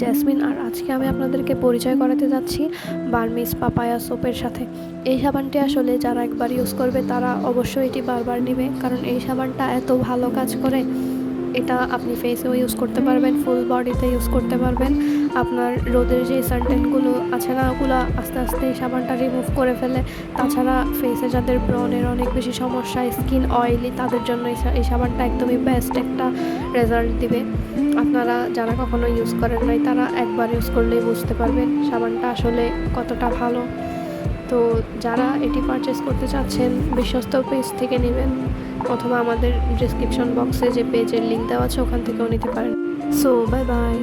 Jasmine আর আজকে আমি আপনাদেরকে পরিচয় করাতে যাচ্ছি বার্মিস পাপায়া সোপের সাথে। এই সাবানটি আসলে যারা একবার ইউজ করবে তারা অবশ্যই এটি বারবার নেবে, কারণ এই সাবানটা এত ভালো কাজ করে। এটা আপনি ফেসেও ইউজ করতে পারবেন ফুল বডিতে ইউজ করতে পারবেন। আপনার রোদের যে সানটেনগুলো আছে না, ওগুলো আস্তে আস্তে সাবানটা রিমুভ করে ফেলে। তাছাড়া ফেসে যাদের ব্রনের অনেক বেশি সমস্যা স্কিন অয়েলি তাদের জন্য এই সাবানটা একদমই বেস্ট একটা রেজাল্ট দিবে। আপনারা যারা কখনো ইউজ করেন নাই, তারা একবার ইউজ করলেই বুঝতে পারবেন সাবানটা আসলে কতটা ভালো। তো যারা এটি পারচেস করতে চাচ্ছেন, বিশ্বস্ত পেজ থেকে নেবেন। অথবা আমাদের ডিসক্রিপশন বক্সে যে পেজের লিঙ্ক দেওয়া আছে, ওখান থেকেও নিতে পারেন। So bye bye